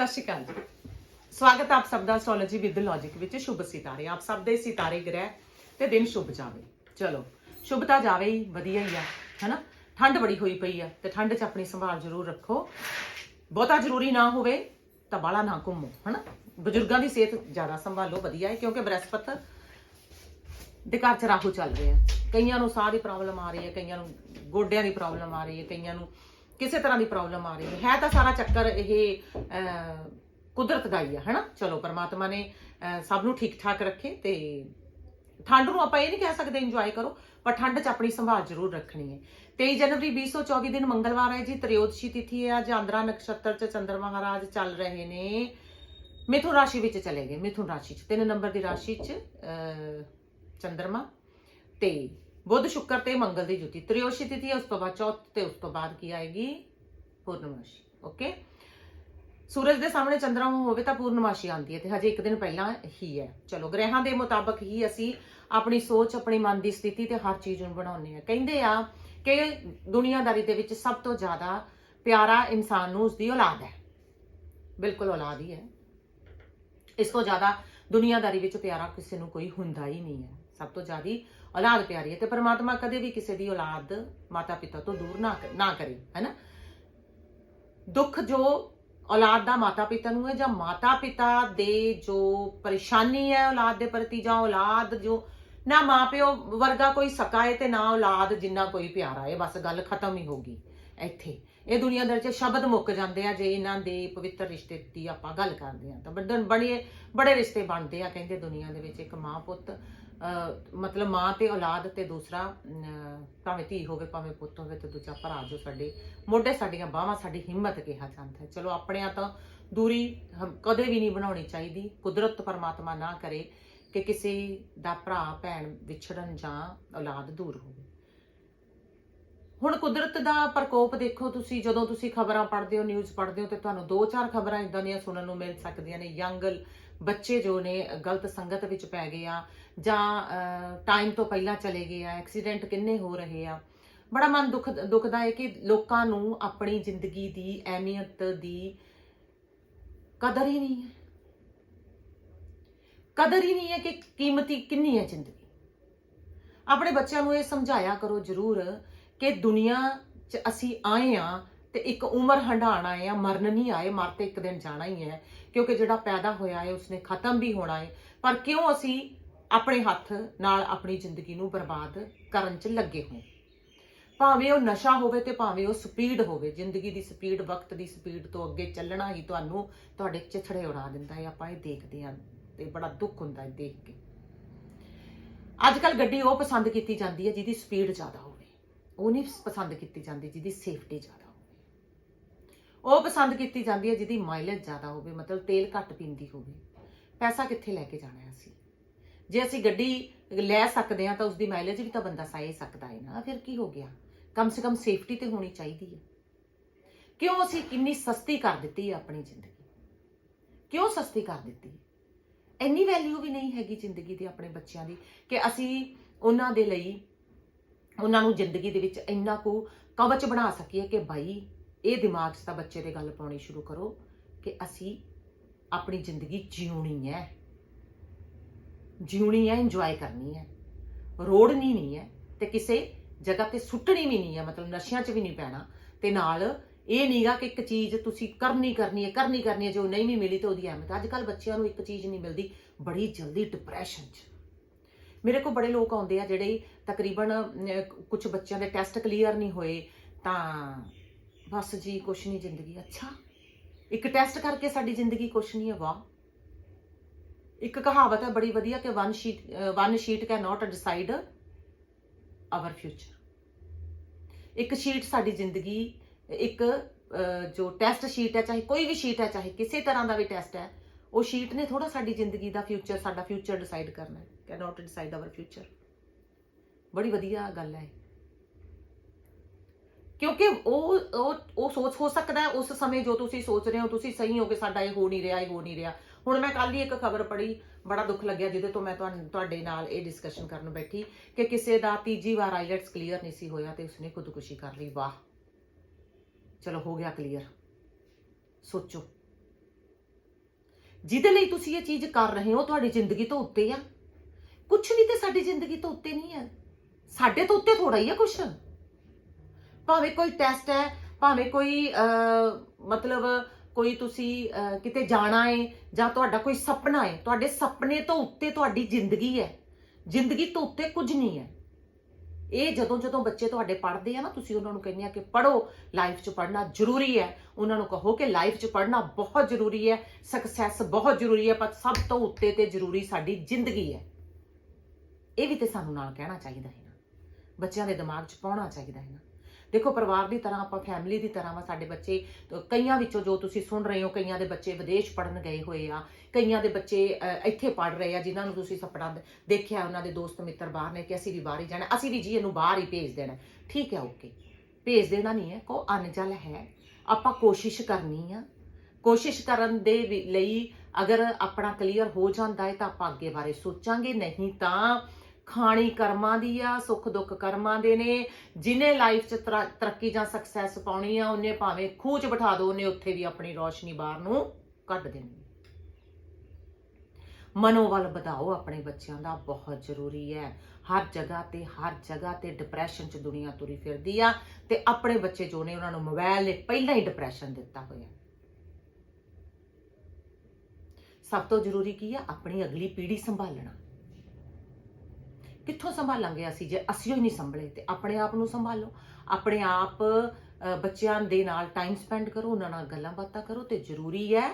ਸਤਿ ਸ਼੍ਰੀ ਅਕਾਲ ਜੀ। ਸਵਾਗਤ ਆਪ ਸਭ ਦਾ ਐਸਟ੍ਰੋਲੋਜੀ ਵਿਦ ਲੌਜਿਕ ਵਿੱਚ ਸ਼ੁਭ ਸਿਤਾਰੇ। ਆਪ ਸਭ ਦੇ ਸਿਤਾਰੇ ਗ੍ਰਹਿ ਤੇ ਦਿਨ ਸ਼ੁਭ ਜਾਵੇ। ਚਲੋ, ਸ਼ੁਭ ਤਾਂ ਜਾਵੇ ਹੀ, ਵਧੀਆ ਹੀ ਆ, ਹਨਾ? ਠੰਡ ਬੜੀ ਹੋਈ ਪਈ ਆ ਤੇ ਠੰਡ 'ਚ ਆਪਣੀ ਸੰਭਾਲ ਜ਼ਰੂਰ ਰੱਖੋ। ਬਹੁਤਾ ਜ਼ਰੂਰੀ ਨਾ ਹੋਵੇ ਤਾਂ ਬਾਲਾ ਨਾ ਘੁੰਮੋ, ਹਨਾ? ਬਜ਼ੁਰਗਾਂ ਦੀ ਸਿਹਤ ਜ਼ਿਆਦਾ ਸੰਭਾਲੋ, ਵਧੀਆ ਹੈ, ਕਿਉਂਕਿ ਬ੍ਰਹਿਸਪਤ ਦੇ ਘਰ ਚ ਰਾਹੂ ਚੱਲ ਰਿਹਾ। ਕਈਆਂ ਨੂੰ ਸਾਹ ਦੀ ਪ੍ਰੋਬਲਮ ਆ ਰਹੀ ਹੈ, ਕਈਆਂ ਨੂੰ ਗੋਡਿਆਂ ਦੀ ਪ੍ਰੋਬਲਮ ਆ ਰਹੀ ਹੈ, ਕਈਆਂ ਨੂੰ ਕਿਸੇ ਤਰ੍ਹਾਂ ਦੀ ਪ੍ਰੋਬਲਮ ਆ ਰਹੀ ਹੈ। ਹੈ ਤਾਂ ਸਾਰਾ ਚੱਕਰ ਇਹ ਕੁਦਰਤ ਦਾ ਹੀ ਆ, ਹੈਨਾ? ਚਲੋ, ਪਰਮਾਤਮਾ ਨੇ ਸਭ ਨੂੰ ਠੀਕ ਠਾਕ ਰੱਖੇ ਤੇ ਠੰਡ ਨੂੰ ਆਪਾਂ ਇਹ ਨਹੀਂ ਕਹਿ ਸਕਦੇ ਇੰਜੋਏ ਕਰੋ, ਪਰ ਠੰਡ 'ਚ ਆਪਣੀ ਸੰਭਾਲ ਜ਼ਰੂਰ ਰੱਖਣੀ ਹੈ। 23 ਜਨਵਰੀ 2024 ਦਿਨ ਮੰਗਲਵਾਰ ਹੈ ਜੀ, ਤ੍ਰਿਯੋਦਸ਼ੀ ਤਿਥੀ ਹੈ ਅੱਜ ਆਂਦਰਾ ਨਕਸ਼ਤਰ 'ਚ ਚੰਦਰ ਮਹਾਰਾਜ ਚੱਲ ਰਹੇ ਨੇ। ਮਿਥੁਨ ਰਾਸ਼ੀ ਵਿੱਚ ਚਲੇ ਗਏ, ਮਿਥੁਨ ਰਾਸ਼ੀ 'ਚ, ਤਿੰਨ ਨੰਬਰ ਦੀ ਰਾਸ਼ੀ 'ਚ ਚੰਦਰਮਾ ਤੇ ਬੁੱਧ, ਸ਼ੁੱਕਰ ਤੇ ਮੰਗਲ ਦੀ ਜੁਤੀ। ਤ੍ਰਿਯੋਦਸ਼ੀ ਤਿਥੀ ਹੈ, ਉਸ ਤੋਂ ਬਾਅਦ ਚੌਥ ਤੇ ਉਸ ਤੋਂ ਬਾਅਦ ਕੀ ਆਏਗੀ? ਪੂਰਨਮਾਸ਼ੀ ਓਕੇ ਸੂਰਜ ਦੇ ਸਾਹਮਣੇ ਚੰਦਰਮਾ ਹੋਵੇ ਤਾਂ ਪੂਰਨਮਾਸ਼ੀ ਆਉਂਦੀ ਹੈ ਤੇ ਹਜੇ ਇੱਕ ਦਿਨ ਪਹਿਲਾਂ ਹੀ ਹੈ। ਚਲੋ, ਗ੍ਰਹਿਾਂ ਦੇ ਮੁਤਾਬਕ ਹੀ ਅਸੀਂ ਆਪਣੀ ਸੋਚ, ਆਪਣੀ ਮਨ ਦੀ ਸਥਿਤੀ ਤੇ ਹਰ ਚੀਜ਼ ਨੂੰ ਬਣਾਉਂਦੇ ਆ ਕਹਿੰਦੇ ਆ ਕਿ ਦੁਨੀਆਦਾਰੀ ਦੇ ਵਿੱਚ ਸਭ ਤੋਂ ਜ਼ਿਆਦਾ ਪਿਆਰਾ ਇਨਸਾਨ ਨੂੰ ਉਸਦੀ ਔਲਾਦ ਹੈ। ਬਿਲਕੁਲ ਔਲਾਦ ਹੀ ਹੈ। ਇਸ ਤੋਂ ਜ਼ਿਆਦਾ ਦੁਨੀਆਦਾਰੀ ਵਿੱਚ ਪਿਆਰਾ ਕਿਸੇ ਨੂੰ ਕੋਈ ਹੁੰਦਾ ਹੀ ਨਹੀਂ ਹੈ। ਸਭ ਤੋਂ ਜ਼ਿਆਦੀ ਔਲਾਦ ਪਿਆਰੀ ਹੈ ਤੇ ਪਰਮਾਤਮਾ ਕਦੇ ਵੀ ਕਿਸੇ ਦੀ ਔਲਾਦ ਮਾਤਾ ਪਿਤਾ ਤੋਂ ਦੂਰ ਨਾ ਨਾ ਕਰੇ ਹੈਨਾ ਦੁੱਖ ਜੋ ਔਲਾਦ ਦਾ ਮਾਤਾ ਪਿਤਾ ਨੂੰ ਹੈ ਜਾਂ ਮਾਤਾ ਪਿਤਾ ਦੇ ਜੋ ਪਰੇਸ਼ਾਨੀ ਹੈ ਔਲਾਦ ਦੇ ਪ੍ਰਤੀ ਜਾਂ ਔਲਾਦ ਜੋ, ਨਾ ਮਾਪਿਓ ਵਰਗਾ ਕੋਈ ਸਕਾ ਹੈ ਤੇ ਨਾ ਔਲਾਦ ਜਿੰਨਾ ਕੋਈ ਪਿਆਰਾ ਹੈ, ਬਸ ਗੱਲ ਖਤਮ ਹੀ ਹੋ ਗਈ ਇੱਥੇ। ਇਹ ਦੁਨੀਆਂ ਦੇ ਵਿੱਚ ਸ਼ਬਦ ਮੁੱਕ ਜਾਂਦੇ ਆ, ਜੇ ਇਹਨਾਂ ਦੇ ਪਵਿੱਤਰ ਰਿਸ਼ਤੇ ਦੀ ਆਪਾਂ ਗੱਲ ਕਰਦੇ ਆ ਤਾਂ ਬੜੇ ਬੜੇ ਬੜੇ ਰਿਸ਼ਤੇ ਬਣਦੇ ਆ ਕਹਿੰਦੇ ਦੁਨੀਆ ਦੇ ਵਿੱਚ, ਇੱਕ ਮਾਂ ਪੁੱਤ ਮਤਲਬ ਮਾਂ ਤੇ ਔਲਾਦ ਤੇ ਦੂਸਰਾ ਭਾਵੇਂ ਧੀ ਹੋਵੇ, ਭਾਵੇਂ ਪੁੱਤ ਹੋਵੇ ਤੇ ਦੂਜਾ ਭਰਾ ਜੋ ਸਾਡੇ ਮੋਢੇ ਸਾਡੀਆਂ ਬਾਹਾਂ ਸਾਡੀ ਹਿੰਮਤ ਕਿਹਾ ਜਾਂਦਾ ਹੈ। ਚਲੋ ਆਪਣਿਆਂ ਤਾਂ ਦੂਰੀ ਹਮ- ਕਦੇ ਵੀ ਨਹੀਂ ਬਣਾਉਣੀ ਚਾਹੀਦੀ। ਕੁਦਰਤ ਪਰਮਾਤਮਾ ਨਾ ਕਰੇ ਕਿ ਕਿਸੇ ਦਾ ਭਰਾ, ਭੈਣ ਵਿਛੜਨ ਜਾਂ ਔਲਾਦ ਦੂਰ ਹੋਵੇ। ਹੁਣ ਕੁਦਰਤ ਦਾ ਪ੍ਰਕੋਪ ਦੇਖੋ ਤੁਸੀਂ, ਜਦੋਂ ਤੁਸੀਂ ਖਬਰਾਂ ਪੜ੍ਹਦੇ ਹੋ ਨਿਊਜ਼ ਪੜ੍ਹਦੇ ਹੋ ਤੇ ਤੁਹਾਨੂੰ ਦੋ ਚਾਰ ਖਬਰਾਂ ਇਦਾਂ ਦੀਆਂ ਸੁਣਨ ਨੂੰ ਮਿਲ ਸਕਦੀਆਂ ਨੇ। ਯੰਗ ਬੱਚੇ ਜੋ ਨੇ, ਗਲਤ ਸੰਗਤ ਵਿੱਚ ਪੈ ਗਏ ਆ ਜਾਂ ਟਾਈਮ ਤੋਂ ਪਹਿਲਾਂ ਚਲੇ ਗਏ ਆ ਐਕਸੀਡੈਂਟ ਕਿੰਨੇ ਹੋ ਰਹੇ ਆ। ਬੜਾ ਮਨ ਦੁੱਖ, ਦੁਖਦਾ ਹੈ ਕਿ ਲੋਕਾਂ ਨੂੰ ਆਪਣੀ ਜ਼ਿੰਦਗੀ ਦੀ ਅਹਿਮੀਅਤ ਦੀ ਕਦਰ ਹੀ ਨਹੀਂ ਹੈ। ਕਦਰ ਹੀ ਨਹੀਂ ਹੈ ਕਿ ਕੀਮਤੀ ਕਿੰਨੀ ਹੈ ਜ਼ਿੰਦਗੀ। ਆਪਣੇ ਬੱਚਿਆਂ ਨੂੰ ਇਹ ਸਮਝਾਇਆ ਕਰੋ ਜ਼ਰੂਰ ਕਿ ਦੁਨੀਆ 'ਚ ਅਸੀਂ ਆਏ ਆ ਤੇ ਇੱਕ ਉਮਰ ਹੰਢਾਣ ਆਏ ਆ ਮਰਨ ਨਹੀਂ ਆਏ, ਮਰ ਤੇ ਇੱਕ ਦਿਨ ਜਾਣਾ ਹੀ ਹੈ। ਕਿਉਂਕਿ ਜਿਹੜਾ ਪੈਦਾ ਹੋਇਆ ਹੈ, ਉਸਨੇ ਖਤਮ ਵੀ ਹੋਣਾ ਹੈ। ਪਰ ਕਿਉਂ ਅਸੀਂ ਆਪਣੇ ਹੱਥ ਨਾਲ ਆਪਣੀ ਜ਼ਿੰਦਗੀ ਨੂੰ ਬਰਬਾਦ ਕਰਨ 'ਚ ਲੱਗੇ ਹੋਏ ਭਾਵੇਂ ਉਹ ਨਸ਼ਾ ਹੋਵੇ ਤੇ ਭਾਵੇਂ ਉਹ ਸਪੀਡ ਹੋਵੇ, ਜ਼ਿੰਦਗੀ ਦੀ ਸਪੀਡ, ਵਕਤ ਦੀ ਸਪੀਡ ਤੋਂ ਅੱਗੇ ਚੱਲਣਾ ਹੀ ਤੁਹਾਨੂੰ ਤੁਹਾਡੇ ਚਿਥੜੇ ਉਡਾ ਦਿੰਦਾ ਹੈ। ਆਪਾਂ ਇਹ ਦੇਖਦੇ ਹਾਂ ਤੇ ਬੜਾ ਦੁੱਖ ਹੁੰਦਾ ਹੈ ਦੇਖ ਕੇ। ਅੱਜ ਕੱਲ ਗੱਡੀ ਉਹ ਪਸੰਦ ਕੀਤੀ ਜਾਂਦੀ ਹੈ ਜਿਹਦੀ ਸਪੀਡ ਜ਼ਿਆਦਾ ਹੋਵੇ ਉਹ ਨਹੀਂ ਪਸੰਦ ਕੀਤੀ ਜਾਂਦੀ ਜਿਹਦੀ ਸੇਫਟੀ ਜ਼ਿਆਦਾ ਹੋਵੇ। ਉਹ ਪਸੰਦ ਕੀਤੀ ਜਾਂਦੀ ਹੈ ਜਿਹਦੀ ਮਾਈਲੇਜ ਜ਼ਿਆਦਾ ਹੋਵੇ, ਮਤਲਬ ਤੇਲ ਘੱਟ ਪੀਂਦੀ ਹੋਵੇ। ਪੈਸਾ ਕਿੱਥੇ ਲੈ ਕੇ ਜਾਣਾ ਹੈ ਅਸੀਂ? ਜੇ ਅਸੀਂ ਗੱਡੀ ਲੈ ਸਕਦੇ ਹਾਂ ਤਾਂ ਉਸ ਦੀ ਮਾਈਲੇਜ ਵੀ ਤਾਂ ਬੰਦਾ ਸਾਈ ਸਕਦਾ ਹੈ ਨਾ। ਫਿਰ ਕੀ ਹੋ ਗਿਆ? ਕਮ ਸੇ ਕਮ ਸੇਫਟੀ ਤੇ ਹੋਣੀ ਚਾਹੀਦੀ ਹੈ। ਕਿਉਂ ਅਸੀਂ ਕਿੰਨੀ ਸਸਤੀ ਕਰ ਦਿੱਤੀ ਹੈ ਆਪਣੀ ਜ਼ਿੰਦਗੀ? ਕਿਉਂ ਸਸਤੀ ਕਰ ਦਿੱਤੀ? ਇੰਨੀ ਵੈਲਿਊ ਵੀ ਨਹੀਂ ਹੈਗੀ ਜ਼ਿੰਦਗੀ ਦੀ ਆਪਣੇ ਬੱਚਿਆਂ ਦੀ ਕਿ ਅਸੀਂ ਉਹਨਾਂ ਦੇ ਲਈ ਉਹਨਾਂ ਨੂੰ ਜ਼ਿੰਦਗੀ ਦੇ ਵਿੱਚ ਇੰਨਾ ਕੁ ਕਵਚ ਬਣਾ ਸਕੀਏ ਕਿ ਭਾਈ ਇਹ ਦਿਮਾਗ 'ਚ ਤਾਂ ਬੱਚੇ ਦੇ ਗੱਲ ਪਾਉਣੀ ਸ਼ੁਰੂ ਕਰੋ ਕਿ ਅਸੀਂ ਆਪਣੀ ਜ਼ਿੰਦਗੀ ਜਿਉਣੀ ਹੈ। ਜਿਉਣੀ ਹੈ ਇੰਜੋਏ ਕਰਨੀ ਹੈ। ਰੋੜਨੀ ਨਹੀਂ ਹੈ ਤੇ ਕਿਸੇ ਜਗ੍ਹਾ ਤੇ ਸੁੱਟਣੀ ਵੀ ਨਹੀਂ ਹੈ, ਮਤਲਬ ਨਸ਼ਿਆਂ 'ਚ ਵੀ ਨਹੀਂ ਪੈਣਾ। ਤੇ ਨਾਲ ਇਹ ਨਹੀਂਗਾ ਕਿ ਇੱਕ ਚੀਜ਼ ਤੁਸੀਂ ਕਰਨੀ ਕਰਨੀ ਹੈ, ਕਰਨੀ ਕਰਨੀ ਹੈ, ਜੋ ਨਹੀਂ ਵੀ ਮਿਲੀ ਤਾਂ ਉਹਦੀ ਅਹਿਮੀਅਤ। ਅੱਜ ਕੱਲ ਬੱਚਿਆਂ ਨੂੰ ਇੱਕ ਚੀਜ਼ ਨਹੀਂ ਮਿਲਦੀ, ਬੜੀ ਜਲਦੀ ਡਿਪਰੈਸ਼ਨ 'ਚ। ਮੇਰੇ ਕੋਲ ਬੜੇ ਲੋਕ ਆਉਂਦੇ ਆ ਜਿਹੜੇ ਤਕਰੀਬਨ ਕੁਝ ਬੱਚਿਆਂ ਦੇ ਟੈਸਟ ਕਲੀਅਰ ਨਹੀਂ ਹੋਏ, ਤਾਂ ਬਸ ਜੀ ਕੁਛ ਨਹੀਂ ਜ਼ਿੰਦਗੀ। ਅੱਛਾ, ਇੱਕ ਟੈਸਟ ਕਰਕੇ ਸਾਡੀ ਜ਼ਿੰਦਗੀ ਕੁਛ ਨਹੀਂ ਹੈ, ਵਾਹ। ਇੱਕ ਕਹਾਵਤ ਹੈ ਬੜੀ ਵਧੀਆ ਕਿ one sheet one sheet can not decide our future ਇੱਕ ਸ਼ੀਟ ਸਾਡੀ ਜ਼ਿੰਦਗੀ, ਇੱਕ ਜੋ ਟੈਸਟ ਸ਼ੀਟ ਹੈ, ਚਾਹੇ ਕੋਈ ਵੀ ਸ਼ੀਟ ਹੈ, ਚਾਹੇ ਕਿਸੇ ਤਰ੍ਹਾਂ ਦਾ ਵੀ ਟੈਸਟ ਹੈ, ਉਹ ਸ਼ੀਟ ਨੇ ਥੋੜਾ ਸਾਡੀ ਜ਼ਿੰਦਗੀ ਦਾ ਫਿਊਚਰ ਸਾਡਾ ਫਿਊਚਰ ਡਿਸਾਈਡ ਕਰਨਾ ਹੈ। ਕੈਨ ਡਿਸਾਈਡ ਆਵਰ ਫਿਊਚਰ ਬੜੀ ਵਧੀਆ ਗੱਲ ਹੈ ਕਿਉਂਕਿ ਉਹ ਉਹ ਉਹ ਸੋਚ, ਹੋ ਸਕਦਾ ਹੈ ਉਸ ਸਮੇਂ ਜੋ ਤੁਸੀਂ ਸੋਚ ਰਹੇ ਹੋ, ਤੁਸੀਂ ਸਹੀ ਹੋ ਕਿ ਸਾਡਾ ਇਹ ਹੋ ਨਹੀਂ ਰਿਹਾ, ਇਹ ਹੋ ਨਹੀਂ ਰਿਹਾ। ਹੁਣ ਮੈਂ ਕੱਲ ਹੀ ਇੱਕ ਖਬਰ ਪੜ੍ਹੀ, ਬੜਾ ਦੁੱਖ ਲੱਗਿਆ, ਜਿਹਦੇ ਤੋਂ ਮੈਂ ਤੁਹਾਨੂੰ, ਤੁਹਾਡੇ ਨਾਲ ਇਹ ਡਿਸਕਸ਼ਨ ਕਰਨ ਬੈਠੀ ਕਿ ਕਿਸੇ ਦਾ ਤੀਜੀ ਵਾਰ ਆਈਲੈਟਸ ਕਲੀਅਰ ਨਹੀਂ ਸੀ ਹੋਇਆ ਤੇ ਉਸਨੇ ਖੁਦਕੁਸ਼ੀ ਕਰ ਲਈ। ਵਾਹ। ਚਲੋ, ਹੋ ਗਿਆ ਕਲੀਅਰ ਸੋਚੋ। ਜਿਹਦੇ ਲਈ ਤੁਸੀਂ ਇਹ ਚੀਜ਼ ਕਰ ਰਹੇ ਹੋ, ਤੁਹਾਡੀ ਜ਼ਿੰਦਗੀ ਤੋਂ ਉੱਤੇ ਆ। ਕੁਝ ਵੀ ਤੇ ਸਾਡੀ ਜ਼ਿੰਦਗੀ ਤੋਂ ਉੱਤੇ ਨਹੀਂ ਹੈ। ਸਾਡੇ ਤੋਂ ਉੱਤੇ ਥੋੜਾ ਹੀ ਹੈ ਕੁਝ ਭਾਵੇਂ ਕੋਈ ਟੈਸਟ ਹੈ, ਭਾਵੇਂ ਕੋਈ ਮਤਲਬ ਕੋਈ ਤੁਸੀਂ ਕਿਤੇ ਜਾਣਾ ਹੈ ਜਾਂ ਤੁਹਾਡਾ ਕੋਈ ਸੁਪਨਾ ਹੈ, ਤੁਹਾਡੇ ਸੁਪਨੇ ਤੋਂ ਉੱਤੇ ਤੁਹਾਡੀ ਜ਼ਿੰਦਗੀ ਹੈ। ਜ਼ਿੰਦਗੀ ਤੋਂ ਉੱਤੇ ਕੁਝ ਨਹੀਂ ਹੈ। ਇਹ ਜਦੋਂ ਜਦੋਂ ਬੱਚੇ ਤੁਹਾਡੇ ਪੜ੍ਹਦੇ ਆ ਨਾ, ਤੁਸੀਂ ਉਹਨਾਂ ਨੂੰ ਕਹਿੰਦੇ ਆ ਕਿ ਪੜੋ ਲਾਈਫ 'ਚ ਪੜ੍ਹਨਾ ਜ਼ਰੂਰੀ ਹੈ। ਉਹਨਾਂ ਨੂੰ ਕਹੋ ਕਿ ਲਾਈਫ 'ਚ ਪੜ੍ਹਨਾ ਬਹੁਤ ਜ਼ਰੂਰੀ ਹੈ ਸਕਸੈਸ ਬਹੁਤ ਜ਼ਰੂਰੀ ਹੈ, ਪਰ ਸਭ ਤੋਂ ਉੱਤੇ ਤੇ ਜ਼ਰੂਰੀ ਸਾਡੀ ਜ਼ਿੰਦਗੀ ਹੈ। ਇਹ ਵੀ ਤੇ ਸਾਨੂੰ ਨਾਲ ਕਹਿਣਾ ਚਾਹੀਦਾ ਹੈ ਨਾ। ਬੱਚਿਆਂ ਦੇ ਦਿਮਾਗ 'ਚ ਪਾਉਣਾ ਚਾਹੀਦਾ ਹੈ ਨਾ। ਦੇਖੋ, ਪਰਿਵਾਰ ਦੀ ਤਰ੍ਹਾਂ ਆਪਾਂ ਫੈਮਿਲੀ ਦੀ ਤਰ੍ਹਾਂ ਵਾ, ਸਾਡੇ ਬੱਚੇ ਕਈਆਂ ਵਿੱਚੋਂ ਜੋ ਤੁਸੀਂ ਸੁਣ ਰਹੇ ਹੋ, ਕਈਆਂ ਦੇ ਬੱਚੇ ਵਿਦੇਸ਼ ਪੜਨ ਗਏ ਹੋਏ ਆ, ਕਈਆਂ ਦੇ ਬੱਚੇ ਇੱਥੇ ਪੜ ਰਹੇ ਆ, ਜਿਨ੍ਹਾਂ ਨੂੰ ਤੁਸੀਂ ਸੁਪਨਾ ਦੇਖਿਆ, ਉਹਨਾਂ ਦੇ ਦੋਸਤ ਮਿੱਤਰ ਬਾਹਰ ਨੇ ਕਿ ਅਸੀਂ ਵੀ ਬਾਹਰ ਹੀ ਜਾਣਾ, ਅਸੀਂ ਵੀ ਜੀ ਇਹਨੂੰ ਬਾਹਰ ਹੀ ਭੇਜ ਦੇਣਾ। ਠੀਕ ਹੈ ਓਕੇ ਭੇਜ ਦੇਣਾ ਨਹੀਂ ਹੈ ਕੋ ਅਨਜਲ ਹੈ। ਆਪਾਂ ਕੋਸ਼ਿਸ਼ ਕਰਨੀ ਆ। ਕੋਸ਼ਿਸ਼ ਕਰਨ ਦੇ ਲਈ ਅਗਰ ਆਪਣਾ ਕਲੀਅਰ ਹੋ ਜਾਂਦਾ ਹੈ ਤਾਂ ਆਪਾਂ ਅੱਗੇ ਬਾਰੇ ਸੋਚਾਂਗੇ, ਨਹੀਂ ਤਾਂ ਖਾਣੀ ਕਰਮਾਂ ਦੀ ਆ, ਸੁੱਖ ਦੁੱਖ ਕਰਮਾਂ ਦੇ ਨੇ। ਜਿਨੇ ਲਾਈਫ 'ਚ ਤਰਾ- ਤਰੱਕੀ ਜਾਂ ਸਕਸੈਸ ਪਾਉਣੀ ਆ, ਉਹਨੇ ਭਾਵੇਂ ਖੂਹ 'ਚ ਬਿਠਾ ਦੋ, ਉਹਨੇ ਉੱਥੇ ਵੀ ਆਪਣੀ ਰੋਸ਼ਨੀ ਬਾਹਰ ਨੂੰ ਕੱਢ ਦੇਣੀ। ਮਨੋਬਲ ਵਧਾਓ ਆਪਣੇ ਬੱਚਿਆਂ ਦਾ, ਬਹੁਤ ਜ਼ਰੂਰੀ ਹੈ। ਹਰ ਜਗ੍ਹਾ ਤੇ, ਹਰ ਜਗ੍ਹਾ ਤੇ ਡਿਪਰੈਸ਼ਨ 'ਚ ਦੁਨੀਆ ਤੁਰੀ ਫਿਰਦੀ ਆ ਤੇ ਆਪਣੇ ਬੱਚੇ ਜੋ ਨੇ, ਉਹਨਾਂ ਨੂੰ ਮੋਬਾਈਲ ਨੇ ਪਹਿਲਾਂ ਹੀ ਡਿਪਰੈਸ਼ਨ ਦਿੱਤਾ ਹੋਇਆ। ਸਭ ਤੋਂ ਜ਼ਰੂਰੀ ਕੀ ਆ? ਆਪਣੀ ਅਗਲੀ ਪੀੜ੍ਹੀ ਸੰਭਾਲਣਾ। ਕਿੱਥੋਂ ਸੰਭਾਲਾਂਗੇ ਅਸੀਂ ਜੇ ਅਸੀਂ ਹੀ ਨਹੀਂ ਸੰਭਲੇ ਤੇ ਆਪਣੇ ਆਪ ਨੂੰ ਸੰਭਾਲੋ। ਆਪਣੇ ਆਪ ਬੱਚਿਆਂ ਦੇ ਨਾਲ ਟਾਈਮ ਸਪੈਂਡ ਕਰੋ, ਉਹਨਾਂ ਨਾਲ ਗੱਲਾਂ ਬਾਤਾਂ ਕਰੋ ਤੇ ਜ਼ਰੂਰੀ ਹੈ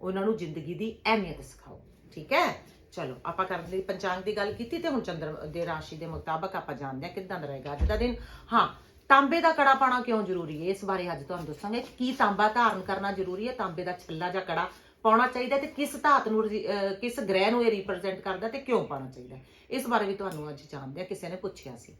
ਉਹਨਾਂ ਨੂੰ ਜ਼ਿੰਦਗੀ ਦੀ ਅਹਿਮੀਅਤ ਸਿਖਾਓ। ਠੀਕ ਹੈ? ਚਲੋ, ਆਪਾਂ ਕਰਨ ਲਈ ਪੰਚਾਂਗ ਦੀ ਗੱਲ ਕੀਤੀ ਤੇ ਹੁਣ ਚੰਦਰ ਦੇ ਰਾਸ਼ੀ ਦੇ ਮੁਤਾਬਕ ਆਪਾਂ ਜਾਣਦੇ ਹਾਂ ਕਿੱਦਾਂ ਦਾ ਰਹੇਗਾ ਅੱਜ ਦਾ ਦਿਨ। ਹਾਂ, ਤਾਂਬੇ ਦਾ ਕੜਾ ਪਾਣਾ ਕਿਉਂ ਜ਼ਰੂਰੀ ਹੈ? ਇਸ ਬਾਰੇ ਅੱਜ ਤੁਹਾਨੂੰ ਦੱਸਾਂਗੇ ਕੀ ਤਾਂਬਾ ਧਾਰਨ ਕਰਨਾ ਜ਼ਰੂਰੀ ਹੈ, ਤਾਂਬੇ ਦਾ ਛੱਲਾ ਜਾਂ ਕੜਾ ਪਾਉਣਾ ਚਾਹੀਦਾ ਤੇ ਕਿਸ ਧਾਤ ਨੂੰ ਰਿ- ਅਹ ਕਿਸ ਗ੍ਰਹਿ ਨੂੰ ਇਹ ਰਿਪਰੈਜ਼ੈਂਟ ਕਰਦਾ ਤੇ ਕਿਉਂ ਪਾਉਣਾ ਚਾਹੀਦਾ? ਇਸ ਬਾਰੇ ਵੀ ਤੁਹਾਨੂੰ ਅੱਜ ਜਾਣਦੇ ਆ, ਕਿਸੇ ਨੇ ਪੁੱਛਿਆ ਸੀ।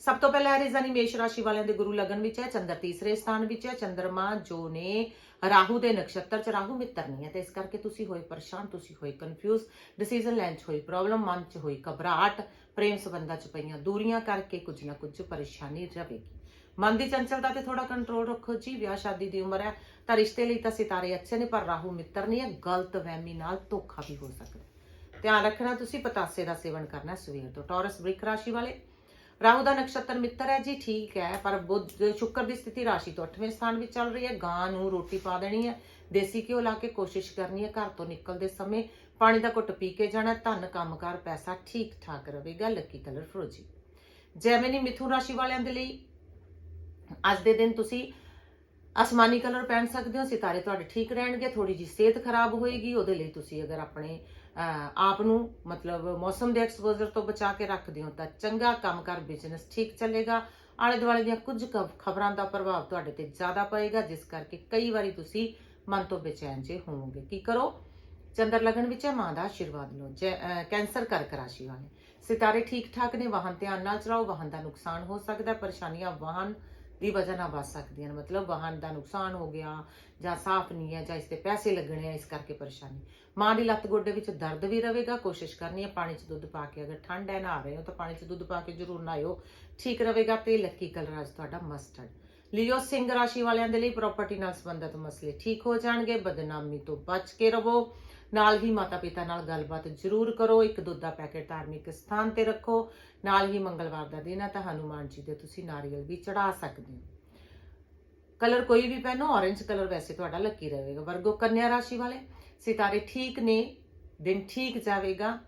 ਸਭ ਤੋਂ ਪਹਿਲਾਂ ਇਹ ਰਿਜ਼ਾਨੀ ਮੇਸ਼ ਰਾਸ਼ੀ ਵਾਲਿਆਂ ਦੇ ਗੁਰੂ ਲਗਨ ਵਿੱਚ ਹੈ, ਚੰਦਰ ਤੀਸਰੇ ਸਥਾਨ ਵਿੱਚ ਹੈ, ਚੰਦਰਮਾ, ਜੋ ਨੇ ਰਾਹੂ ਦੇ ਨਕਸ਼ਤਰ ਚ ਰਾਹੂ ਮਿੱਤਰ ਨਹੀਂ ਹੈ, ਤੇ ਇਸ ਕਰਕੇ ਤੁਸੀਂ ਹੋਏ ਪਰੇਸ਼ਾਨ, ਤੁਸੀਂ ਹੋਏ ਕਨਫਿਊਜ਼ ਡਿਸੀਜਨ ਲੈਣ ਚ ਹੋਈ ਪ੍ਰੋਬਲਮ ਮਨ ਚ ਹੋਈ ਘਬਰਾਹਟ, ਪ੍ਰੇਮ ਸੰਬੰਧਾਂ ਚ ਪਈਆਂ ਦੂਰੀਆਂ ਕਰਕੇ ਕੁਝ ਨਾ ਕੁਝ ਪਰੇਸ਼ਾਨੀ ਰਹੇਗੀ। ਮਨ ਦੀ ਚੰਚਲਤਾ ਤੇ ਥੋੜਾ ਕੰਟਰੋਲ ਰੱਖੋ ਜੀ, ਵਿਆਹ ਸ਼ਾਦੀ ਦੀ ਉਮਰ ਹੈ, ਤਾਂ ਰਿਸ਼ਤੇ ਲਈ ਤਾਂ ਸਿਤਾਰੇ ਅੱਛੇ ਨੇ, ਪਰ ਰਾਹੂ ਮਿੱਤਰ ਨਹੀਂ ਹੈ, ਗਲਤ ਵਹਿਮੀ ਨਾਲ ਧੋਖਾ ਵੀ ਹੋ ਸਕਦਾ ਧਿਆਨ ਰੱਖਣਾ ਤੁਸੀਂ, ਪਤਾਸੇ ਦਾ ਸੇਵਨ ਕਰਨਾ ਸਵੇਰ ਤੋਂ। ਟੌਰਸ ਬ੍ਰਿਕ ਰਾਸ਼ੀ ਵਾਲੇ, ਰਾਹੂ ਦਾ ਨਕਸ਼ਤਰ ਮਿੱਤਰ ਹੈ ਜੀ, ਠੀਕ ਹੈ, ਪਰ ਬੁੱਧ, ਸ਼ੁੱਕਰ ਦੀ ਸਥਿਤੀ ਰਾਸ਼ੀ ਤੋਂ 8ਵੇਂ ਸਥਾਨ ਵਿੱਚ ਚੱਲ ਰਹੀ ਹੈ। ਗਾਂ ਨੂੰ ਰੋਟੀ ਪਾ ਦੇਣੀ ਹੈ, ਦੇਸੀ ਘਿਓ ਲਾ ਕੇ ਕੋਸ਼ਿਸ਼ ਕਰਨੀ ਹੈ, ਘਰ ਤੋਂ ਨਿਕਲਦੇ ਸਮੇਂ ਪਾਣੀ ਦਾ ਘੁੱਟ ਪੀ ਕੇ ਜਾਣਾ ਹੈ। ਧਨ, ਕੰਮਕਾਰ, ਪੈਸਾ ਠੀਕ ਠਾਕ ਰਹੇਗਾ ਲੱਕੀ ਕਲਰ ਫਰੋਜੀ ਜੈਮਨੀ ਮਿਥੁਨ ਰਾਸ਼ੀ ਵਾਲਿਆਂ ਦੇ ਲਈ ਅੱਜ ਦੇ ਦਿਨ ਤੁਸੀਂ ਅਸਮਾਨੀ ਕਲਰ ਪਹਿਨ ਸਕਦੇ ਹੋ, ਸਿਤਾਰੇ ਤੁਹਾਡੇ ਠੀਕ ਰਹਿਣਗੇ ਥੋੜੀ ਜੀ ਸਿਹਤ ਖਰਾਬ ਹੋਏਗੀ, ਉਹਦੇ ਲਈ ਤੁਸੀਂ ਅਗਰ ਆਪਣੇ ਆਪ ਨੂੰ ਮਤਲਬ ਮੌਸਮ ਦੇ ਐਕਸਪੋਜ਼ਰ ਤੋਂ ਬਚਾ ਕੇ ਰੱਖਦੇ ਹੋ ਤਾਂ ਚੰਗਾ ਕੰਮਕਾਰ ਬਿਜ਼ਨਸ ਠੀਕ ਚੱਲੇਗਾ। ਆਲੇ ਦੁਆਲੇ ਦੀਆਂ ਕੁਝ ਖਬਰਾਂ ਦਾ ਪ੍ਰਭਾਵ ਤੁਹਾਡੇ ਤੇ ਜ਼ਿਆਦਾ ਪਏਗਾ, ਜਿਸ ਕਰਕੇ ਕਈ ਵਾਰੀ ਤੁਸੀਂ ਮਨ ਤੋਂ ਬੇਚੈਨ ਜੇ ਹੋਵੋਗੇ। ਕੀ ਕਰੋ? ਚੰਦਰ ਲਗਨ ਵਿੱਚ ਹੈ, ਮਾਂ ਦਾ ਆਸ਼ੀਰਵਾਦ ਲਓ। ਜੈ- ਕੈਂਸਰ ਕਰਕ ਰਾਸ਼ੀ ਵਾਲੇ। ਸਿਤਾਰੇ ਠੀਕ ਠਾਕ ਨੇ, ਵਾਹਨ ਧਿਆਨ ਨਾਲ ਚਲਾਓ, ਵਾਹਨ ਦਾ ਨੁਕਸਾਨ ਹੋ ਸਕਦਾ, ਪਰੇਸ਼ਾਨੀਆਂ ਵਾਹਨ ਦੀ ਵਜ੍ਹਾ ਨਾਲ ਵੱਧ ਸਕਦੀਆਂ ਨੇ। ਮਤਲਬ ਵਾਹਨ ਦਾ ਨੁਕਸਾਨ ਹੋ ਗਿਆ ਜਾਂ ਸਾਫ਼ ਨਹੀਂ ਹੈ ਜਾਂ ਇਸ ਤੇ ਪੈਸੇ ਲੱਗਣੇ ਆ, ਇਸ ਕਰਕੇ ਪਰੇਸ਼ਾਨੀ। ਮਾਂ ਦੀ ਲੱਤ ਗੋਡੇ ਵਿੱਚ ਦਰਦ ਵੀ ਰਹੇਗਾ, ਕੋਸ਼ਿਸ਼ ਕਰਨੀ ਹੈ ਪਾਣੀ 'ਚ ਦੁੱਧ ਪਾ ਕੇ ਅਗਰ ਠੰਡ ਹੈ ਨਾ ਰਹੇ ਹੋ ਤਾਂ ਪਾਣੀ 'ਚ ਦੁੱਧ ਪਾ ਕੇ ਜ਼ਰੂਰ ਨਹਾਇਓ। ਠੀਕ ਰਹੇਗਾ ਤੇ ਲੱਕੀ ਕਲਰ ਅੱਜ ਤੁਹਾਡਾ ਮਸਟਰਡ ਲਿਓ ਸਿੰਘ ਰਾਸ਼ੀ ਵਾਲਿਆਂ ਦੇ ਲਈ ਪ੍ਰਾਪਰਟੀ ਨਾਲ ਸੰਬੰਧਿਤ ਮਸਲੇ ਠੀਕ ਹੋ ਜਾਣਗੇ, ਬਦਨਾਮੀ ਤੋਂ ਬਚ ਕੇ ਰਹੋ। ਨਾਲ ਹੀ ਮਾਤਾ ਪਿਤਾ ਨਾਲ ਗੱਲਬਾਤ ਜ਼ਰੂਰ ਕਰੋ, ਇੱਕ ਦੁੱਧ ਦਾ ਪੈਕੇਟ ਧਾਰਮਿਕ ਸਥਾਨ ਤੇ ਰੱਖੋ। ਨਾਲ ਹੀ ਮੰਗਲਵਾਰ ਦਾ ਦਿਨ ਹੈ ਤਾਂ ਹਨੂਮਾਨ ਜੀ ਦੇ ਤੁਸੀਂ ਨਾਰੀਅਲ ਵੀ ਚੜਾ ਸਕਦੇ ਹੋ। ਕਲਰ ਕੋਈ ਵੀ ਪਹਿਨੋ, orange ਕਲਰ ਵੈਸੇ ਤੁਹਾਡਾ ਲੱਕੀ ਰਹੇਗਾ। ਵਰਗੋ ਕੰਨਿਆ ਰਾਸ਼ੀ ਵਾਲੇ, ਸਿਤਾਰੇ ਠੀਕ ਨੇ, ਦਿਨ ਠੀਕ ਜਾਵੇਗਾ।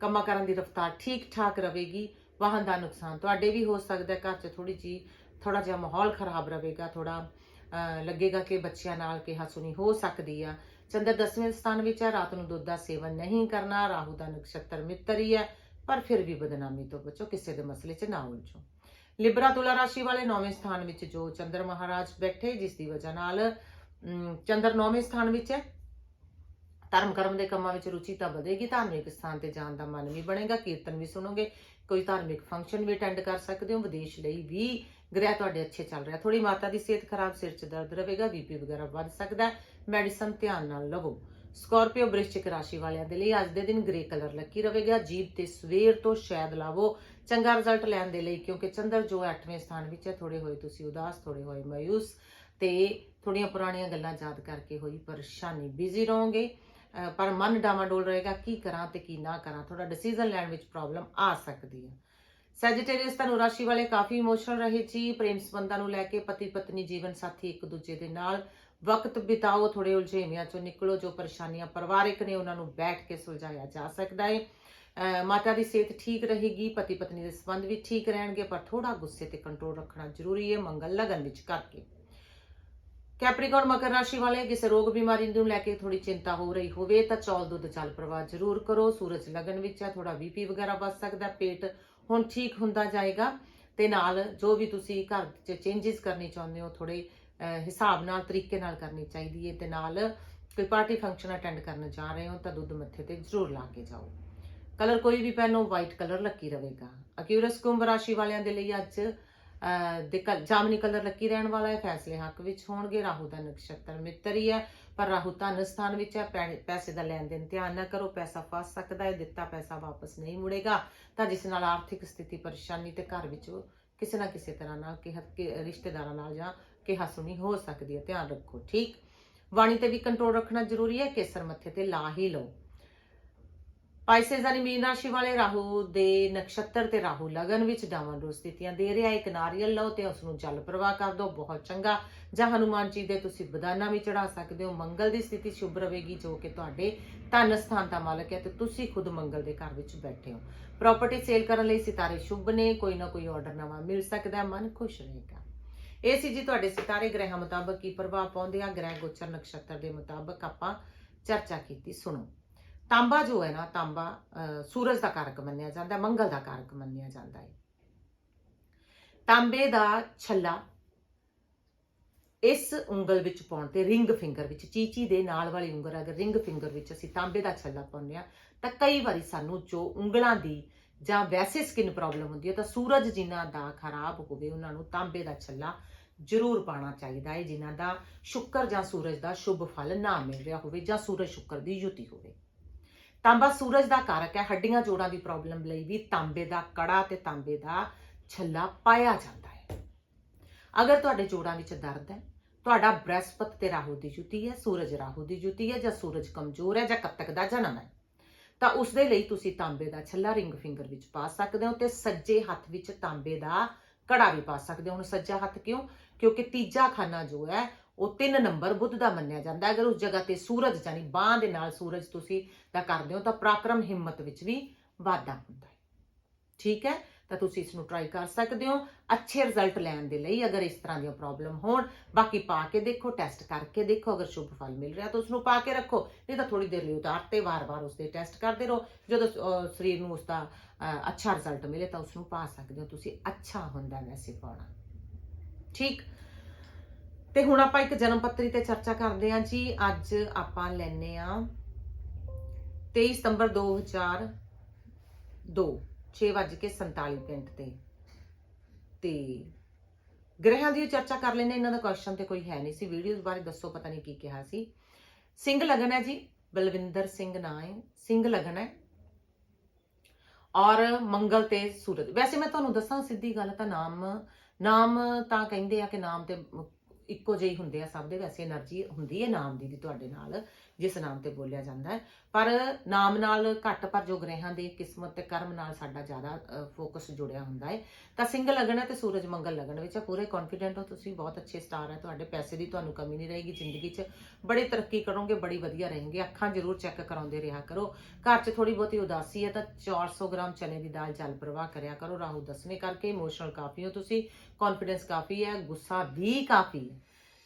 ਕੰਮਾਂ ਕਰਨ ਦੀ ਰਫ਼ਤਾਰ ਠੀਕ ਠਾਕ ਰਹੇਗੀ। ਵਾਹਨ ਦਾ ਨੁਕਸਾਨ ਤੁਹਾਡੇ ਵੀ ਹੋ ਸਕਦਾ ਘਰ 'ਚ ਥੋੜੀ ਜੀ ਥੋੜਾ ਜਿਹਾ ਮਾਹੌਲ ਖਰਾਬ ਰਹੇਗਾ ਥੋੜਾ ਲੱਗੇਗਾ ਕਿ ਬੱਚਿਆਂ ਨਾਲ ਕਿਹਾ ਸੁਣੀ ਹੋ ਸਕਦੀ ਆ। ਚੰਦਰ ਦਸਵੇਂ ਸਥਾਨ ਵਿੱਚ ਹੈ ਰਾਤ ਨੂੰ ਦੁੱਧ ਦਾ ਸੇਵਨ ਨਹੀਂ ਕਰਨਾ, ਰਾਹੂ ਦਾ ਨਕਸ਼ਤਰ ਮਿੱਤਰ ਹੀ ਹੈ ਪਰ ਫਿਰ ਵੀ ਬਦਨਾਮੀ ਤੋਂ ਬਚੋ, ਕਿਸੇ ਦੇ ਮਸਲੇ 'ਚ ਨਾ ਉਲਝੋ। ਲਿਬਰਾ ਤੁਲਾ ਰਾਸ਼ੀ ਵਾਲੇ ਨੌਵੇਂ ਸਥਾਨ ਵਿੱਚ ਜੋ ਚੰਦਰ ਮਹਾਰਾਜ ਬੈਠੇ, ਜਿਸ ਦੀ ਵਜ੍ਹਾ ਨਾਲ ਚੰਦਰ ਨੌਵੇਂ ਸਥਾਨ ਵਿੱਚ ਹੈ। ਧਰਮ ਕਰਮ ਦੇ ਕੰਮਾਂ ਵਿੱਚ ਰੁਚੀ ਤਾਂ ਵਧੇਗੀ, ਧਾਰਮਿਕ ਸਥਾਨ ਤੇ ਜਾਣ ਦਾ ਮਨ ਵੀ ਬਣੇਗਾ, ਕੀਰਤਨ ਵੀ ਸੁਣੋਗੇ, ਕੋਈ ਧਾਰਮਿਕ ਫੰਕਸ਼ਨ ਵੀ ਅਟੈਂਡ ਕਰ ਸਕਦੇ ਹੋ, ਵਿਦੇਸ਼ ਲਈ ਵੀ ਗ੍ਰਹਿ ਤੁਹਾਡੇ ਅੱਛੇ ਚੱਲ ਰਿਹਾ। ਥੋੜੀ ਮਾਤਾ ਦੀ ਸਿਹਤ ਖਰਾਬ, ਸਿਰ 'ਚ ਦਰਦ ਰਹੇਗਾ ਬੀਪੀ ਵਗੈਰਾ ਵੱਧ ਸਕਦਾ ਮੈਡੀਸਨ ਧਿਆਨ ਨਾਲ ਲਵੋ। ਸਕਾਰਪੀਓ ਬ੍ਰਿਸ਼ਚਿਕ ਰਾਸ਼ੀ ਵਾਲਿਆਂ ਦੇ ਲਈ ਅੱਜ ਦੇ ਦਿਨ ਗ੍ਰੇ ਕਲਰ ਲੱਕੀ ਰਹੇਗਾ। ਜੀਭ ਤੇ ਸਵੇਰ ਤੋਂ ਸ਼ਾਇਦ ਲਾਵੋ। ਚੰਗਾ ਰਿਜ਼ਲਟ ਲੈਣ ਦੇ ਲਈ, ਕਿਉਂਕਿ ਚੰਦਰ ਜੋ 8ਵੇਂ ਸਥਾਨ ਵਿੱਚ ਹੈ ਥੋੜੇ ਹੋਏ ਤੁਸੀਂ ਉਦਾਸ ਥੋੜੇ ਹੋਏ ਮਾਇੂਸ ਤੇ ਥੋੜੀਆਂ ਪੁਰਾਣੀਆਂ ਗੱਲਾਂ ਯਾਦ ਕਰਕੇ ਹੋਈ ਪਰੇਸ਼ਾਨੀ। ਬਿਜ਼ੀ ਰਹੋਗੇ ਪਰ ਮਨ ਡਾਮਾਡੋਲ ਰਹੇਗਾ, ਕੀ ਕਰਾਂ ਤੇ ਕੀ ਨਾ ਕਰਾਂ। ਥੋੜਾ ਡਿਸੀਜਨ ਲੈਣ ਵਿੱਚ ਪ੍ਰੋਬਲਮ ਆ ਸਕਦੀ ਹੈ। ਸੈਜੀਟੇਰੀਅਸ ਤੁਹਾਨੂੰ ਰਾਸ਼ੀ ਵਾਲੇ ਕਾਫੀ ਇਮੋਸ਼ਨਲ ਰਹੇ ਜੀ, ਪ੍ਰੇਮ ਸੰਬੰਧਾਂ ਨੂੰ ਲੈ ਕੇ ਪਤੀ ਪਤਨੀ ਜੀਵਨ ਸਾਥੀ ਇੱਕ ਦੂਜੇ ਦੇ ਨਾਲ ਵਕਤ ਬਿਤਾਓ ਥੋੜੇ ਉਲਝੇਵਿਆਂ ਚੋਂ ਨਿਕਲੋ, ਜੋ ਪਰੇਸ਼ਾਨੀਆਂ ਪਰਿਵਾਰਿਕ ਨੇ ਉਹਨਾਂ ਨੂੰ ਬੈਠ ਕੇ ਸੁਲਝਾਇਆ ਜਾ ਸਕਦਾ ਹੈ। ਮਾਤਾ ਦੀ ਸਿਹਤ ਠੀਕ ਰਹੇਗੀ, ਪਤੀ ਪਤਨੀ ਦੇ ਸੰਬੰਧ ਵੀ ਠੀਕ ਰਹਿਣਗੇ, ਪਰ ਥੋੜਾ ਗੁੱਸੇ ਤੇ ਕੰਟਰੋਲ ਰੱਖਣਾ ਜ਼ਰੂਰੀ ਹੈ, ਮੰਗਲ ਲਗਨ ਵਿੱਚ ਕਰਕੇ। ਕੈਪਰੀਕੌਰ ਮਕਰ ਰਾਸ਼ੀ ਵਾਲੇ, ਕਿਸੇ ਰੋਗ ਬਿਮਾਰੀ ਨੂੰ ਲੈ ਕੇ ਥੋੜੀ ਚਿੰਤਾ ਹੋ ਰਹੀ ਹੋਵੇ ਤਾਂ ਚੌਲ ਦੁੱਧ ਜਲ ਪ੍ਰਵਾਹ ਜ਼ਰੂਰ ਕਰੋ। ਸੂਰਜ ਲਗਨ ਵਿੱਚ ਹੈ ਥੋੜਾ ਬੀਪੀ ਵਗੈਰਾ ਵੱਧ ਸਕਦਾ, ਪੇਟ ਹੁਣ ਠੀਕ ਹੁੰਦਾ ਜਾਏਗਾ ਤੇ ਨਾਲ ਜੋ ਵੀ ਤੁਸੀਂ ਘਰ 'ਚ ਚੇਂਜਸ ਕਰਨੀ ਚਾਹੁੰਦੇ ਹੋ ਥੋੜੇ ਹਿਸਾਬ ਨਾਲ, ਤਰੀਕੇ ਨਾਲ ਕਰਨੀ ਚਾਹੀਦੀ ਹੈ ਤੇ ਨਾਲ ਕੋਈ ਪਾਰਟੀ ਫੰਕਸ਼ਨ ਅਟੈਂਡ ਕਰਨ ਜਾ ਰਹੇ ਹੋ ਤਾਂ ਦੁੱਧ ਮੱਥੇ ਤੇ ਜ਼ਰੂਰ ਲਾ ਕੇ ਜਾਓ। ਕਲਰ ਕੋਈ ਵੀ ਪਹਿਨੋ ਵਾਈਟ ਕਲਰ ਲੱਕੀ ਰਹੇਗਾ। ਅਕਿਊਰਸ ਕੁੰਭ ਰਾਸ਼ੀ ਵਾਲਿਆਂ ਦੇ ਲਈ ਅੱਜ ਦੇ ਕਲ- ਜਾਮਨੀ ਕਲਰ ਲੱਕੀ ਰਹਿਣ ਵਾਲਾ ਹੈ, ਫੈਸਲੇ ਹੱਕ ਵਿੱਚ ਹੋਣਗੇ, ਰਾਹੂ ਦਾ ਨਕਸ਼ਤਰ ਮਿੱਤਰ ਹੀ ਹੈ। ਪਰ ਰਾਹੂ ਧਨ ਸਥਾਨ ਵਿੱਚ ਹੈ ਪੈ- ਪੈਸੇ ਦਾ ਲੈਣ ਦੇਣ ਧਿਆਨ ਨਾ ਕਰੋ, ਪੈਸਾ ਫਸ ਸਕਦਾ ਹੈ, ਦਿੱਤਾ ਪੈਸਾ ਵਾਪਸ ਨਹੀਂ ਮੁੜੇਗਾ। ਤਾਂ ਜਿਸ ਨਾਲ ਆਰਥਿਕ ਸਥਿਤੀ ਪਰੇਸ਼ਾਨੀ ਤੇ ਘਰ ਵਿੱਚ ਕਿਸੇ ਨਾ ਕਿਸੇ ਤਰ੍ਹਾਂ ਨਾਲ ਕਿਹ, ਕਿ ਰਿਸ਼ਤੇਦਾਰਾਂ ਨਾਲ ਜਾਂ ਕਿਹਾ ਸੁਣੀ ਹੋ ਸਕਦੀ ਹੈ, ਧਿਆਨ ਰੱਖੋ, ਠੀਕ? ਵਾਣੀ ਤੇ ਵੀ ਕੰਟਰੋਲ ਰੱਖਣਾ ਜ਼ਰੂਰੀ ਹੈ, ਕੇਸਰ ਮੱਥੇ ਤੇ ਲਾ ਹੀ ਲਓ। ਪਾਈਸੇਸ ਯਾਨੀ ਮੀਨ ਰਾਸ਼ੀ ਵਾਲੇ ਰਾਹੂ ਦੇ ਨਕਸ਼ਤਰ ਤੇ ਰਾਹੂ ਲਗਨ ਵਿੱਚ ਡਾਵਾਂਡੋਲ ਸਥਿਤੀਆਂ ਦੇ ਰਿਹਾ ਹੈ। ਇੱਕ ਨਾਰੀਅਲ ਲਓ ਤੇ ਉਸ ਨੂੰ ਜਲ ਪ੍ਰਵਾਹ ਕਰ ਦਿਓ, ਬਹੁਤ ਚੰਗਾ। ਜਾਂ ਹਨੂਮਾਨ ਜੀ ਦੇ ਤੁਸੀਂ ਬਦਾਨਾ ਵੀ ਚੜਾ ਸਕਦੇ ਹੋ। ਮੰਗਲ ਦੀ ਸਥਿਤੀ ਸ਼ੁਭ ਰਹੇਗੀ ਜੋ ਕਿ ਤੁਹਾਡੇ ਧਨ ਸਥਾਨ ਦਾ ਮਾਲਕ ਹੈ ਤੇ ਤੁਸੀਂ ਖੁਦ ਮੰਗਲ ਦੇ ਘਰ ਵਿੱਚ ਬੈਠੇ ਹੋ। ਪ੍ਰਾਪਰਟੀ ਸੇਲ ਕਰਨ ਲਈ ਸਿਤਾਰੇ ਸ਼ੁਭ ਨੇ ਕੋਈ ਨਾ ਕੋਈ ਆਰਡਰ ਨਵਾਂ ਮਿਲ ਸਕਦਾ ਮਨ ਖੁਸ਼ ਰਹੇਗਾ। ਇਹ ਸੀ ਜੀ ਤੁਹਾਡੇ ਸਿਤਾਰੇ ਗ੍ਰਹਿਾਂ ਮੁਤਾਬਕ ਕੀ ਪ੍ਰਭਾਵ ਪਾਉਂਦੇ ਆ। ਗ੍ਰਹਿ ਗੋਚਰ ਨਕਸ਼ਤਰ ਦੇ ਮੁਤਾਬਕ ਆਪਾਂ ਚਰਚਾ ਕੀਤੀ ਸੁਣੋ। ਤਾਂਬਾ ਜੋ ਹੈ ਨਾ ਤਾਂਬਾ ਅਹ, ਸੂਰਜ ਦਾ ਕਾਰਕ ਮੰਨਿਆ ਜਾਂਦਾ ਮੰਗਲ ਦਾ ਕਾਰਕ ਮੰਨਿਆ ਜਾਂਦਾ ਹੈ। ਤਾਂਬੇ ਦਾ ਛੱਲਾ ਇਸ ਉਂਗਲ ਵਿੱਚ ਪਾਉਣ ਤੇ ਰਿੰਗ ਫਿੰਗਰ ਵਿੱਚ, ਚੀਚੀ ਦੇ ਨਾਲ ਵਾਲੀ ਉਂਗਲ, ਅਗਰ ਰਿੰਗ ਫਿੰਗਰ ਵਿੱਚ ਅਸੀਂ ਤਾਂਬੇ ਦਾ ਛੱਲਾ ਪਾਉਂਦੇ ਆ ਤਾਂ ਕਈ ਵਾਰੀ ਸਾਨੂੰ ਜੋ ਉਂਗਲਾਂ ਦੀ ਜਾਂ ਵੈਸੇ ਸਕਿਨ ਪ੍ਰੋਬਲਮ ਹੁੰਦੀ ਹੈ, ਤਾਂ ਸੂਰਜ ਜਿਨ੍ਹਾਂ ਦਾ ਖਰਾਬ ਹੋਵੇ, ਉਹਨਾਂ ਨੂੰ ਤਾਂਬੇ ਦਾ ਛੱਲਾ ਜ਼ਰੂਰ ਪਾਣਾ ਚਾਹੀਦਾ ਹੈ, ਜਿਨ੍ਹਾਂ ਦਾ ਸ਼ੁੱਕਰ ਜਾਂ ਸੂਰਜ ਦਾ ਸ਼ੁਭ ਫਲ ਨਾ ਮਿਲ ਰਿਹਾ ਹੋਵੇ ਜਾਂ ਸੂਰਜ ਸ਼ੁੱਕਰ ਦੀ ਯੁਤੀ ਹੋਵੇ। ਤਾਂਬਾ ਸੂਰਜ ਦਾ ਕਾਰਕ ਹੈ, ਹੱਡੀਆਂ ਜੋੜਾਂ ਦੀ ਪ੍ਰੋਬਲਮ ਲਈ ਵੀ ਤਾਂਬੇ ਦਾ ਕੜਾ ਤੇ ਤਾਂਬੇ ਦਾ ਛੱਲਾ ਪਾਇਆ ਜਾਂਦਾ। ਅਗਰ ਤੁਹਾਡੇ ਜੋੜਾਂ ਵਿੱਚ ਦਰਦ ਹੈ, ਤੁਹਾਡਾ ਬ੍ਰਹਿਸਪਤ ਤੇ ਰਾਹੂ ਦੀ ਜੁਤੀ ਹੈ, ਸੂਰਜ ਰਾਹੂ ਦੀ ਜੁਤੀ ਹੈ ਜਾਂ ਸੂਰਜ ਕਮਜ਼ੋਰ ਹੈ ਜਾਂ ਕੱਤਕ ਦਾ ਜਨਮ ਹੈ, ਤਾਂ ਉਸ ਦੇ ਲਈ ਤੁਸੀਂ ਤਾਂਬੇ ਦਾ ਛੱਲਾ ਰਿੰਗ ਫਿੰਗਰ ਵਿੱਚ ਪਾ ਸਕਦੇ ਹੋ ਤੇ ਸੱਜੇ ਹੱਥ ਵਿੱਚ ਤਾਂਬੇ ਦਾ ਕੜਾ ਵੀ ਪਾ ਸਕਦੇ ਹੋ। ਹੁਣ ਸੱਜਾ ਹੱਥ ਕਿਉਂ? ਕਿਉਂਕਿ ਤੀਜਾ ਖਾਨਾ ਜੋ ਹੈ, ਉਹ 3 ਨੰਬਰ ਬੁੱਧ ਦਾ ਮੰਨਿਆ ਜਾਂਦਾ ਹੈ। ਅਗਰ ਉਸ ਜਗ੍ਹਾ ਤੇ ਸੂਰਜ ਯਾਨੀ ਬਾਹ ਦੇ ਨਾਲ ਸੂਰਜ ਤੁਸੀਂ ਦਾ ਕਰਦੇ ਹੋ, ਤਾਂ ਪਰਾਕਰਮ ਹਿੰਮਤ ਵਿੱਚ ਵੀ ਵਾਧਾ ਹੁੰਦਾ ਹੈ। ਠੀਕ ਹੈ? ਤਾਂ ਤੁਸੀਂ ਇਸ ਨੂੰ ਟਰਾਈ ਕਰ ਸਕਦੇ ਹੋ। ਅੱਛੇ ਰਿਜ਼ਲਟ ਲੈਣ ਦੇ ਲਈ ਅਗਰ ਇਸ ਤਰ੍ਹਾਂ ਦੀਆਂ ਪ੍ਰੋਬਲਮ ਹੋਣ, ਬਾਕੀ ਪਾ ਕੇ ਦੇਖੋ ਟੈਸਟ ਕਰਕੇ ਦੇਖੋ, ਅਗਰ ਸ਼ੁਭ ਫਲ ਮਿਲ ਰਿਹਾ ਤਾਂ ਉਸ ਨੂੰ ਪਾ ਕੇ ਰੱਖੋ। ਨਹੀਂ ਤਾਂ ਥੋੜੀ ਦੇਰ ਲਈ ਉਤਾਰ ਤੇ ਵਾਰ-ਵਾਰ ਉਸ ਦੇ ਟੈਸਟ ਕਰਦੇ ਰਹੋ। ਜਦੋਂ ਸਰੀਰ ਨੂੰ ਉਸ ਦਾ ਅੱਛਾ ਰਿਜ਼ਲਟ ਮਿਲੇ ਤਾਂ ਉਸ ਨੂੰ ਪਾ ਸਕਦੇ ਹੋ। ਤੁਸੀਂ ਅੱਛਾ ਹੁੰਦਾ ਵੈਸੇ ਪਾਉਣਾ। ਠੀਕ? ਤੇ ਹੁਣ ਆਪਾਂ ਇੱਕ ਜਨਮ ਪੱਤਰੀ ਤੇ ਚਰਚਾ ਕਰਦੇ ਹਾਂ ਜੀ। ਅੱਜ ਆਪਾਂ ਲੈਨੇ ਆ 23 ਸਤੰਬਰ 2002 6:47 ਮਿੰਟ ਤੇ। ਤੇ ਗ੍ਰਹਿਾਂ ਦੀ ਚਰਚਾ ਕਰ ਲੈਂਦੇ ਇਹਨਾਂ ਦਾ ਕੁਐਸਚਨ ਤੇ ਕੋਈ ਹੈ ਨਹੀਂ ਸੀ। ਵੀਡੀਓਜ਼ ਬਾਰੇ ਦੱਸੋ, ਪਤਾ ਨਹੀਂ ਕੀ ਕਿਹਾ ਸੀ। ਸਿੰਘ ਲਗਨ ਹੈ ਜੀ। ਬਲਵਿੰਦਰ ਸਿੰਘ ਨਾਂ ਹੈ। ਸਿੰਘ ਲਗਨ ਹੈ। ਔਰ ਮੰਗਲ ਤੇ ਸੂਰਜ। ਵੈਸੇ ਮੈਂ ਤੁਹਾਨੂੰ ਦੱਸਾਂ ਸਿੱਧੀ ਗੱਲ ਤਾਂ ਨਾਮ ਨਾਮ ਤਾਂ ਕਹਿੰਦੇ ਆ ਕਿ ਨਾਮ ਤੇ ਇੱਕੋ ਜਿਹੇ ਹੁੰਦੇ ਆ ਸਭ ਦੇ। ਵੈਸੇ એનર્ਜੀ ਹੁੰਦੀ ਹੈ ਨਾਮ ਦੀ ਵੀ ਤੁਹਾਡੇ ਨਾਲ। ਜਿਸ ਨਾਮ ਤੇ ਬੋਲਿਆ ਜਾਂਦਾ ਹੈ। ਪਰ ਨਾਮ ਨਾਲ ਘੱਟ ਪਰ ਜੋ ਗ੍ਰਹਿਾਂ ਦੇ ਕਿਸਮਤ ਤੇ ਕਰਮ ਨਾਲ ਸਾਡਾ ਜ਼ਿਆਦਾ ਫੋਕਸ ਜੁੜਿਆ ਹੁੰਦਾ ਹੈ। ਤਾਂ ਸਿੰਘ ਲਗਨ ਹੈ ਤੇ ਸੂਰਜ ਮੰਗਲ ਲੱਗਣ ਵਿੱਚ ਆ, ਪੂਰੇ ਕੌਨਫੀਡੈਂਟ ਹੋ ਤੁਸੀਂ ਬਹੁਤ ਅੱਛੇ ਸਟਾਰ ਹੈ। ਤੁਹਾਡੇ ਪੈਸੇ ਦੀ ਤੁਹਾਨੂੰ ਕਮੀ ਨਹੀਂ ਰਹੇਗੀ ਜ਼ਿੰਦਗੀ 'ਚ। ਬੜੀ ਤਰੱਕੀ ਕਰੋਗੇ ਬੜੀ ਵਧੀਆ ਰਹੇਗੇ। ਅੱਖਾਂ ਜ਼ਰੂਰ ਚੈੱਕ ਕਰਾਉਂਦੇ ਰਿਹਾ ਕਰੋ। ਘਰ 'ਚ ਥੋੜੀ ਬਹੁਤੀ ਉਦਾਸੀ ਹੈ ਤਾਂ 400 ਗ੍ਰਾਮ ਚਨੇ ਦੀ ਦਾਲ ਜਲ ਪ੍ਰਵਾਹ ਕਰਿਆ ਕਰੋ। ਰਾਹੂ ਦਸਵੇਂ ਕਰਕੇ ਇਮੋਸ਼ਨਲ ਕਾਫੀ ਹੋ ਤੁਸੀਂ। ਕੌਨਫੀਡੈਂਸ ਕਾਫੀ ਹੈ ਗੁੱਸਾ ਵੀ ਕਾਫੀ ਹੈ।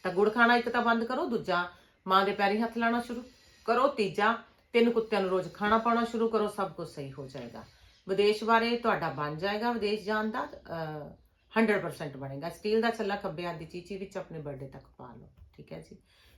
ਤਾਂ ਗੁੜ ਖਾਣਾ ਇੱਕ ਤਾਂ ਬੰਦ ਕਰੋ ਦੂਜਾ ਮਾਂ ਦੇ ਪੈਰੀ ਹੱਥ ਲਾਣਾ ਸ਼ੁਰੂ ਕਰੋ ਤੀਜਾ ਤਿੰਨ ਕੁੱਤਿਆਂ ਨੂੰ ਰੋਜ਼ ਖਾਣਾ ਪਾਉਣਾ ਸ਼ੁਰੂ ਕਰੋ ਸਭ ਕੁਝ ਸਹੀ ਹੋ ਜਾਏਗਾ। ਵਿਦੇਸ਼ ਬਾਰੇ ਤੁਹਾਡਾ ਬਣ ਜਾਏਗਾ ਵਿਦੇਸ਼ ਜਾਣ ਦਾ ਅਹ, 100% ਬਣੇਗਾ। ਸਟੀਲ ਦਾ ਛੱਲਾ ਖੱਬੇ ਹੱਥ ਦੀ ਚੀਚੀ ਵਿੱਚ ਆਪਣੇ ਬਰਥਡੇ ਤੱਕ ਪਾ ਲਓ ਠੀਕ ਹੈ ਜੀ?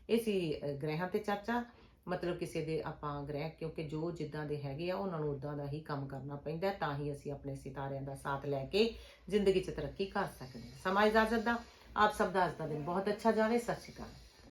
ਇਹ ਸੀ ਅਹ, ਗ੍ਰਹਿਾਂ ਤੇ ਚਰਚਾ। ਮਤਲਬ ਕਿਸੇ ਦੇ ਆਪਾਂ ਗ੍ਰਹਿ ਕਿਉਂਕਿ ਜੋ ਜਿੱਦਾਂ ਦੇ ਹੈਗੇ ਆ ਉਹਨਾਂ ਨੂੰ ਉਦਾਂ ਦਾ ਹੀ ਕੰਮ ਕਰਨਾ ਪੈਂਦਾ ਤਾਂ ਹੀ ਅਸੀਂ ਆਪਣੇ ਸਿਤਾਰਿਆਂ ਦਾ ਸਾਥ ਲੈ ਕੇ ਜ਼ਿੰਦਗੀ 'ਚ ਤਰੱਕੀ ਕਰ ਸਕਦੇ ਹਾਂ। ਸਮਾਂ ਇਜਾਜ਼ਤ ਦਾ। ਆਪ ਸਭ ਦਾ ਅੱਜ ਦਾ ਦਿਨ ਬਹੁਤ ਅੱਛਾ ਜਾਵੇ। ਸਤਿ ਸ਼੍ਰੀ ਅਕਾਲ।